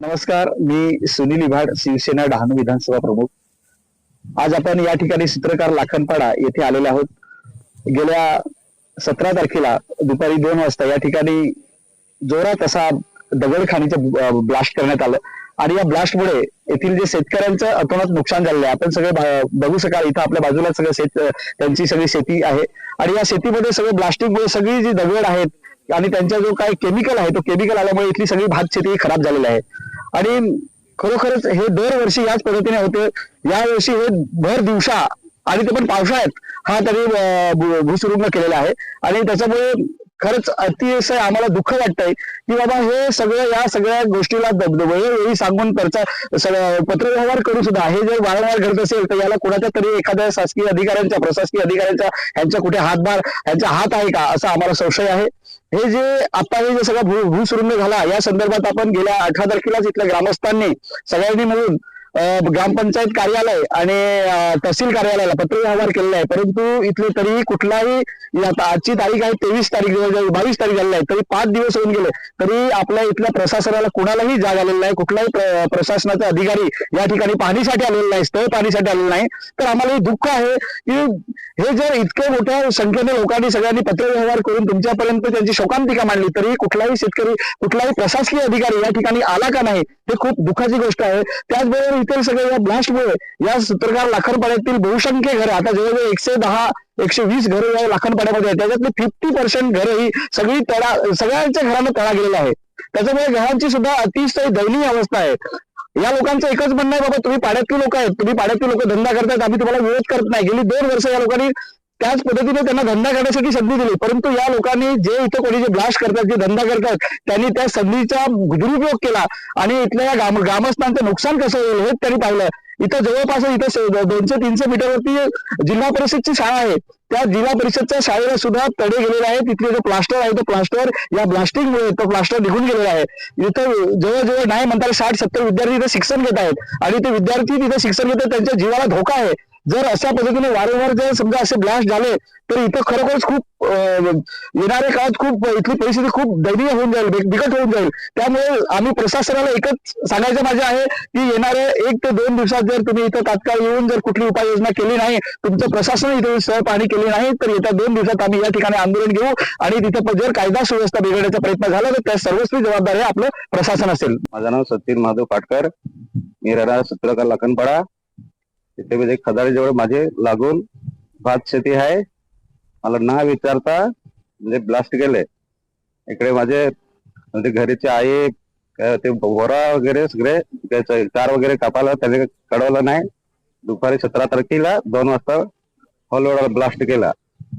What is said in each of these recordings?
नमस्कार मी सुनील इभाड शिवसेना डहाणू विधानसभा प्रमुख. आज आपण या ठिकाणी चित्रकार लाखनपाडा येथे आलेले आहोत. गेल्या सतरा तारखेला दुपारी दोन वाजता या ठिकाणी जोरात असा दगडखाणीचं ब्लास्ट करण्यात आलं. आणि या ब्लास्टमुळे येथील जे शेतकऱ्यांचं अतोनात नुकसान झालेलं आहे आपण सगळे बघू शकाल इथं आपल्या बाजूला सगळं शेत त्यांची सगळी शेती आहे. आणि या शेतीमध्ये सगळे ब्लास्टिकमुळे सगळी जी दगड आहेत आणि त्यांचा जो काही केमिकल आहे तो केमिकल आल्यामुळे इथली सगळी भात शेती खराब झालेली आहे. आणि खरोखरच हे दरवर्षी याच पद्धतीने होते. यावर्षी हे भर दिवसा आणि ते पण पावसाळ्यात हा तरी भूसुरुंग केलेला आहे. आणि त्याच्यामुळे खरंच अतिशय आम्हाला दुःख वाटतंय की बाबा हे सगळं या सगळ्या गोष्टीला वेळोवेळी सांगून परचा सगळं पत्रव्यवहार करू सुद्धा. हे जर वारंवार घडत असेल तर याला कुणाच्या तरी एखाद्या शासकीय अधिकाऱ्यांच्या प्रशासकीय अधिकाऱ्यांच्या यांचा कुठे हातभार ह्यांचा हात आहे का असा आम्हाला संशय आहे. हे जे आता हे जे सगळं भू भूसुरुंग झाला या संदर्भात आपण गेल्या अठरा तारखेलाच इथल्या ग्रामस्थांनी सगळ्यांनी मिळून ग्रामपंचायत कार्यालय आणि तहसील कार्यालयाला पत्र व्यवहार केलेला आहे. परंतु इथले तरी कुठलाही आजची तारीख आहे तेवीस तारीख बावीस तारीख झालेली आहे. तरी पाच दिवस होऊन गेले. तरी आपल्या इथल्या प्रशासनाला कुणालाही जाग आलेला नाही. कुठलाही प्रशासनाचा अधिकारी या ठिकाणी पाहणीसाठी आलेला नाही स्थळ पाहणीसाठी आलेला नाही. तर आम्हाला हे दुःख आहे की हे जर इतक्या मोठ्या संख्येने लोकांनी सगळ्यांनी पत्रव्यवहार करून तुमच्यापर्यंत त्यांची शोकांतिका मांडली तरी कुठलाही शेतकरी कुठलाही प्रशासकीय अधिकारी या ठिकाणी आला का नाही हे खूप दुःखाची गोष्ट आहे. त्याचबरोबर इतर सगळे या ब्लास्टमुळे या सूत्रकार लाखनपाड्यातील बहुसंख्य घर आता जवळजवळ एकशे दहा एकशे वीस घरं या लाखनपाड्यामध्ये आहेत. त्याच्यातली फिफ्टी पर्सेंट घरं ही सगळी तडा सगळ्यांच्या घरानं तडा गेलेला आहे त्याच्यामुळे घरांची सुद्धा अतिशय दयनीय अवस्था आहे. या लोकांचं एकच म्हणणं आहे बाबा तुम्ही पाड्यातली लोक आहेत. तुम्ही पाड्यातली लोक धंदा करतायत आम्ही तुम्हाला विरोध करत नाही. गेली दोन वर्ष या लोकांनी त्याच पद्धतीने त्यांना धंदा करण्यासाठी संधी दिली. परंतु या लोकांनी जे इथं कोणी जे ब्लास्ट करतात जे धंदा करतात त्यांनी त्या संधीचा दुरुपयोग केला. आणि इथल्या या ग्राम ग्रामस्थांचं नुकसान कसं होईल हेच त्यांनी पाहिलं. इथं जवळपास इथं दोनशे तीनशे मीटरवरती जिल्हा परिषदची शाळा आहे. त्या जिल्हा परिषदच्या शाळेला सुद्धा तडे गेलेले आहेत. तिथले जो प्लास्टर आहे तो प्लास्टर या ब्लास्टिंगमुळे तो प्लास्टर निघून गेलेला आहे. इथं जवळजवळ नाही म्हणता साठ सत्तर विद्यार्थी इथे शिक्षण घेत आहेत. आणि ते विद्यार्थी तिथे शिक्षण घेत त्यांच्या जीवाला धोका आहे. जर अशा पद्धतीने वारंवार जर समजा असे ब्लास्ट झाले तर इथं खरोखरच खूप येणाऱ्या काळात खूप इथली परिस्थिती खूप दयनीय होऊन जाईल बिकट होऊन जाईल. त्यामुळे आम्ही प्रशासनाला एकच सांगायचं माझे आहे की येणाऱ्या एक ते दोन दिवसात जर तुम्ही इथं तात्काळ येऊन जर कुठली उपाययोजना केली नाही तुमचं प्रशासन इथे सह पाणी केली नाही तर येत्या दोन दिवसात आम्ही या ठिकाणी आंदोलन घेऊ आणि तिथं जर कायदा सुव्यवस्था बिघडण्याचा प्रयत्न झाला तर त्या सर्वस्वी जबाबदारी आपलं प्रशासन असेल. माझं नाव सतीन माधव पाटकर. मी राहणार सूत्रकार लाखनपाडा. तिथे म्हणजे खदाडीजवळ माझे लागून भात शेती आहे. मला ना विचारता म्हणजे ब्लास्ट केले. इकडे माझे म्हणजे घरीचे आई ते बोरा वगैरे सगळे त्याचं कार वगैरे कापायला त्याने कळवलं नाही. दुपारी सतरा तारखेला दोन वाजता हॉलवर ब्लास्ट केला.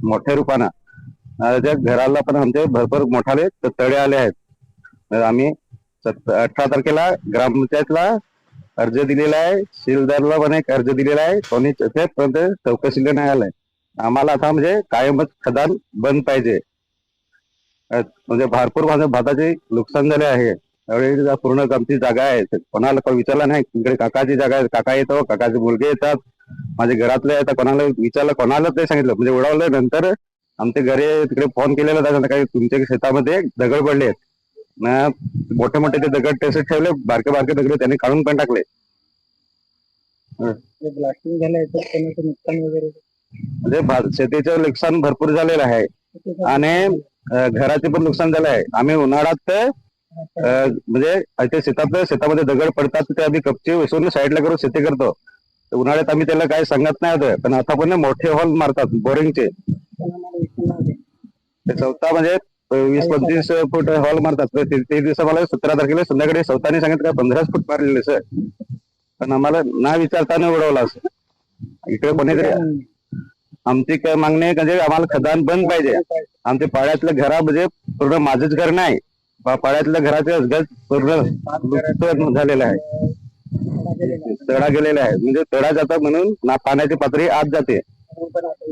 मोठ्या रूपानं. माझ्या घराला पण आमचे भरपूर मोठाले तडे आले आहेत. तर आम्ही सत- अठरा तारखेला ग्रामपंचायतला अर्ज दिलेला आहे. शिलदारला पण एक अर्ज दिलेला आहे. कोणी पर्यंत चौकशीला नाही आलाय आम्हाला आता म्हणजे कायमच खदान बंद पाहिजे. म्हणजे भरपूर माझ्या भाताचे नुकसान झाले आहे. त्यावेळी पूर्ण आमची जागा आहे. कोणाला काही विचारलं नाही. इकडे काकाची जागा आहे. काका येतो. काकाचे मुलगे येतात. माझे घरातले आहेत. कोणाला विचारलं कोणाला ते सांगितलं. म्हणजे उडवलं नंतर आमचे घरी तिकडे फोन केलेला होता. काही तुमच्या शेतामध्ये दगड पडले आहेत. ना मोठे मोठे ते दगड टेस्ट ठेवले बारके बारके दगड त्यांनी काढून पण टाकले. ब्लास्टिंग नुकसान वगैरे? म्हणजे भा- शेतीचं नुकसान भरपूर झालेलं आहे. आणि अं, घराचे पण नुकसान झालं आहे. आम्ही उन्हाळ्यात अं, म्हणजे इथे शेतात शेतामध्ये दगड पडतात ते आम्ही कपची विसरून साईडला करून शेती करतो. तर उन्हाळ्यात आम्ही त्याला काही सांगत नाही होतं पण आता पण मोठे हॉल मारतात बोरिंगचे. ते चौथा म्हणजे वीस पंचवीस फूट हॉल मारतात. ते दिवस मला सतरा तारखेला संध्याकाळी चौथाने सांगितलं का पंधराच फूट मारलेले सर. पण आम्हाला ना विचारताना उडवला असं. इकडे कोणीतरी आमची काय मागणी आहे म्हणजे आम्हाला खदान बंद पाहिजे. आमच्या पाड्यातलं घरा म्हणजे पूर्ण माझंच घर नाही. पाड्यातल्या घराचे घर पूर्ण झालेलं आहे. तडा गेलेला आहे. म्हणजे तडा जातात म्हणून ना पाण्याची पातळी आत जाते.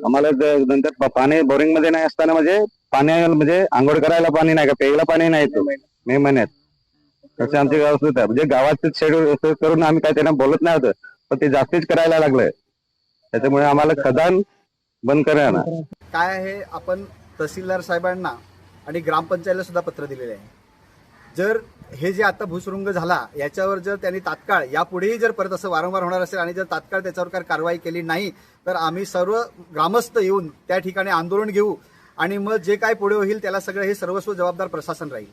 आम्हाला नंतर पाणी बोरिंगमध्ये नाही असताना म्हणजे पाणी म्हणजे आंघोळ करायला पाणी नाही का? प्यायला पाणी नाही येतो. मे महिन्यात. तसे आमच्या गावात म्हणजे गावात शेड्यूल करून आम्ही काय त्यांना बोलत नाही होतं पण ते जास्तीच करायला लागलंय त्याच्यामुळे आम्हाला खदान बंद करायला काय आहे? आपण तहसीलदार साहेबांना आणि ग्रामपंचायतला सुद्धा पत्र दिलेले आहे. जर हे जे आता भूसुरुंग झाला याच्यावर जर त्यांनी तात्काळ यापुढेही जर परत असं वारंवार होणार असेल आणि जर तात्काळ त्याच्यावर काय कारवाई केली नाही तर आम्ही सर्व ग्रामस्थ येऊन त्या ठिकाणी आंदोलन घेऊ. आणि मग जे काय पुढे होईल त्याला सगळं हे सर्वस्व जबाबदार प्रशासन राहील.